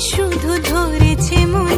শুধু ধরেছে মনে